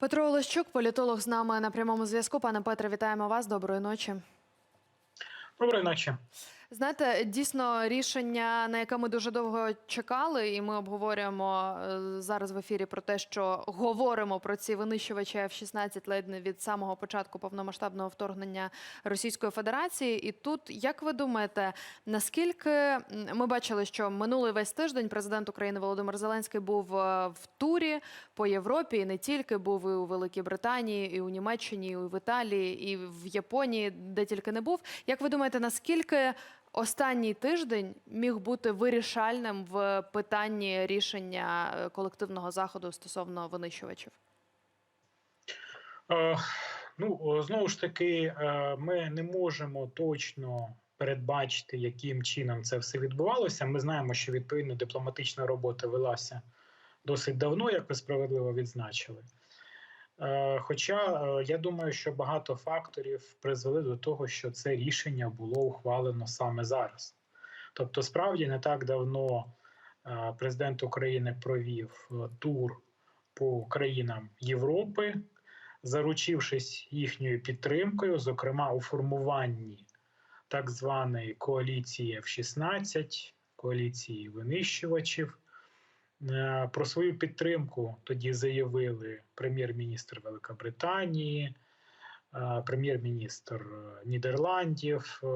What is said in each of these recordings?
Петро Олещук, політолог з нами на прямому зв'язку. Пане Петре, вітаємо вас. Доброї ночі. Доброї ночі. Знаєте, дійсно рішення, на яке ми дуже довго чекали, і ми обговорюємо е, зараз в ефірі про те, що говоримо про ці винищувачі F-16 ледь не від самого початку повномасштабного вторгнення Російської Федерації. І тут, як ви думаєте, наскільки ми бачили, що минулий весь тиждень президент України Володимир Зеленський був е, в турі по Європі, і не тільки був і у Великій Британії, і у Німеччині, і в Італії, і в Японії, де тільки не був. Як ви думаєте, наскільки останній тиждень міг бути вирішальним в питанні рішення е, колективного заходу стосовно винищувачів? Е, ну знову ж таки, е, ми не можемо точно передбачити, яким чином це все відбувалося. Ми знаємо, що відповідно дипломатична робота велася досить давно, як ви справедливо відзначили. Е, Хоча е, я думаю, що багато факторів призвели до того, що це рішення було ухвалено саме зараз. Тобто, справді не так давно е, президент України провів тур по країнам Європи, заручившись їхньою підтримкою, зокрема у формуванні так званої коаліції F-16, коаліції винищувачів. Е, Про свою підтримку тоді заявили прем'єр-міністр Великобританії, е, прем'єр-міністр Нідерландів. Е,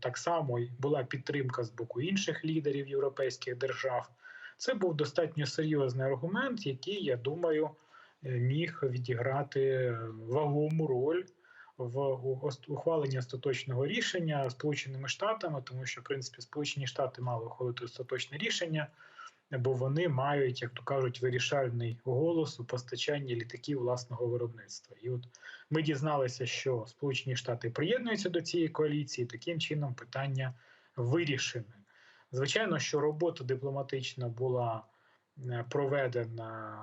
Так само була підтримка з боку інших лідерів європейських держав. Це був достатньо серйозний аргумент, який, я думаю, міг відіграти вагому роль в ухваленні остаточного рішення Сполученими Штатами, тому що в принципі Сполучені Штати мали ухвалити остаточне рішення, бо вони мають, як то кажуть, вирішальний голос у постачанні літаків власного виробництва. І от ми дізналися, що Сполучені Штати приєднуються до цієї коаліції. Таким чином питання вирішене. Звичайно, що робота дипломатична була е, проведена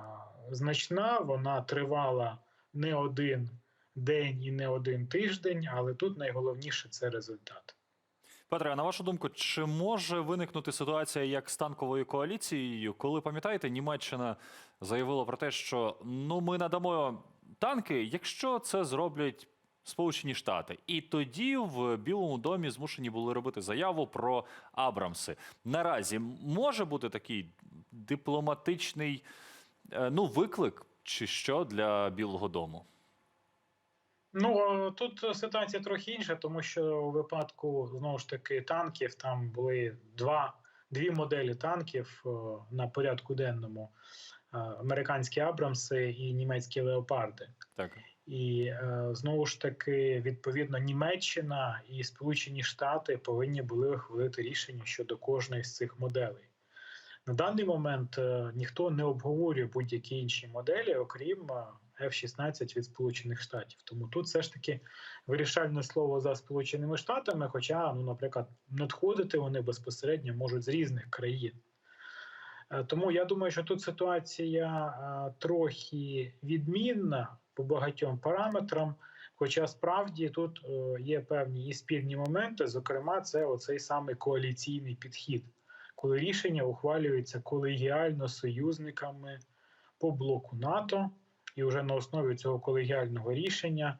значна, вона тривала не один день і не один тиждень, але тут найголовніше це результат. Петре, а на вашу думку, чи може виникнути ситуація як з танковою коаліцією, коли пам'ятаєте, Німеччина заявила про те, що ну ми надамо танки, якщо це зроблять Сполучені Штати, і тоді в Білому домі змушені були робити заяву про Абрамси. Наразі може бути такий дипломатичний е, ну виклик, чи що для Білого Дому? Ну е, тут ситуація трохи інша, тому що у випадку знову ж таки танків там були два дві моделі танків е, на порядку денному: Е, американські Абрамси і німецькі леопарди. Так. І знову ж таки, відповідно, Німеччина і Сполучені Штати повинні були ухвалити рішення щодо кожної з цих моделей. На даний момент ніхто не обговорює будь-які інші моделі, окрім F-16 від Сполучених Штатів. Тому тут все ж таки вирішальне слово за Сполученими Штатами, хоча, ну, наприклад, надходити вони безпосередньо можуть з різних країн. Е, Тому я думаю, що тут ситуація е, трохи відмінна по багатьом параметрам. Хоча справді тут е, є певні і спільні моменти, зокрема, це оцей самий коаліційний підхід, коли рішення ухвалюються колегіально союзниками по блоку НАТО, і вже на основі цього колегіального рішення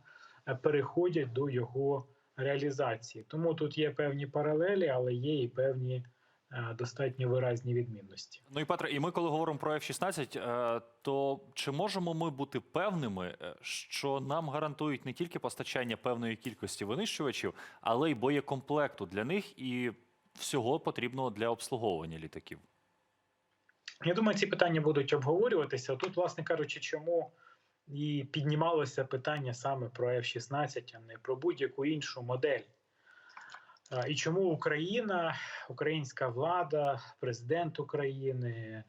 е, переходять до його реалізації. Тому тут є певні паралелі, але є і певні е, достатньо виразні відмінності. Ну і Петре, і ми, коли говоримо про F-16, е, то чи можемо ми бути певними, що нам гарантують не тільки постачання певної кількості винищувачів, але й боєкомплекту для них і всього потрібного для обслуговування літаків? Я думаю, ці питання будуть обговорюватися. Тут, власне кажучи, чому і піднімалося питання саме про F-16, а не про будь-яку іншу модель. І чому Україна, українська влада, президент України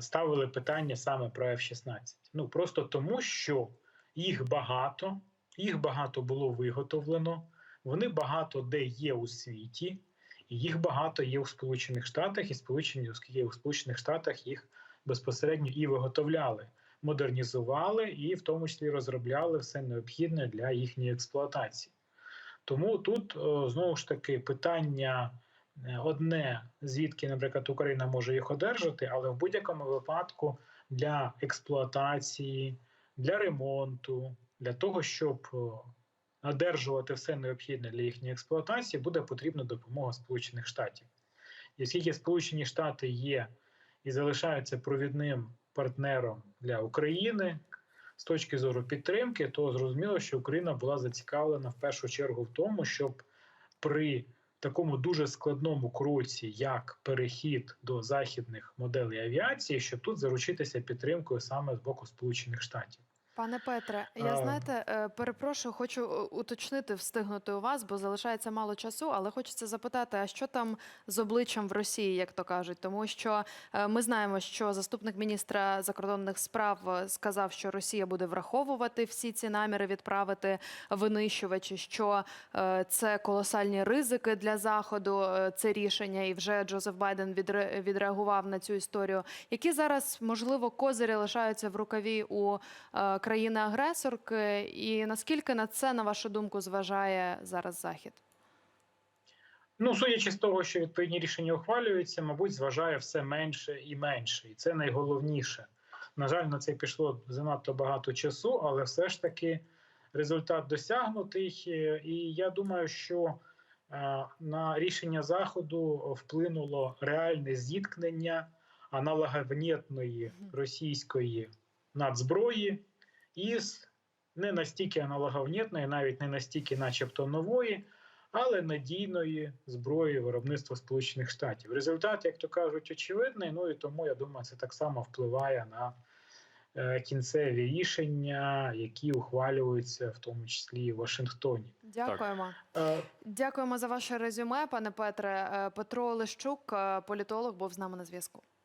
ставили питання саме про F-16? Ну просто тому, що їх багато, їх багато було виготовлено, вони багато де є у світі. Їх багато є у Сполучених Штатах, і Сполучені оскільки у Сполучених Штатах їх безпосередньо і виготовляли, модернізували і в тому числі розробляли все необхідне для їхньої експлуатації. Тому тут знову ж таки питання е, одне, звідки, наприклад, Україна може їх одержати, але в будь-якому випадку для експлуатації, для ремонту, для того, щоб одержувати все необхідне для їхньої експлуатації, буде потрібна допомога Сполучених Штатів. І оскільки Сполучені Штати є і залишаються провідним партнером для України з точки зору підтримки, то зрозуміло, що Україна була зацікавлена в першу чергу в тому, щоб при такому дуже складному кроці, як перехід до західних моделей авіації, щоб тут заручитися підтримкою саме з боку Сполучених Штатів. Пане Петре, я знаєте, е, перепрошую, хочу е, уточнити, встигнути у вас, бо залишається мало часу, але хочеться запитати, а що там з обличчям в Росії, як то кажуть? Тому що е, ми знаємо, що заступник міністра закордонних справ сказав, що Росія буде враховувати всі ці наміри відправити винищувачі, що це колосальні ризики для заходу. Це рішення, і вже Джозеф Байден відре- відреагував на цю історію. Які зараз можливо козирі лишаються в рукаві у країни-агресорки, і наскільки на це, на вашу думку, зважає зараз Захід? Ну, судячи з того, що відповідні рішення ухвалюються, мабуть, зважає все менше і менше, і це найголовніше. На жаль, на це пішло занадто багато часу, але все ж таки результат досягнутий. І я думаю, що е, на рішення заходу вплинуло реальне зіткнення аналоговнітної російської надзброї із не настільки аналоговнітної, навіть не настільки, начебто, нової, але надійної зброї виробництва Сполучених Штатів. Результат, як то кажуть, очевидний. Ну і тому я думаю, це так само впливає на е, кінцеві рішення, які ухвалюються, в тому числі і в Вашингтоні. Дякуємо. Е, Дякуємо за ваше резюме, пане Петре. Е, Петро Лещук, е, політолог, був з нами на зв'язку.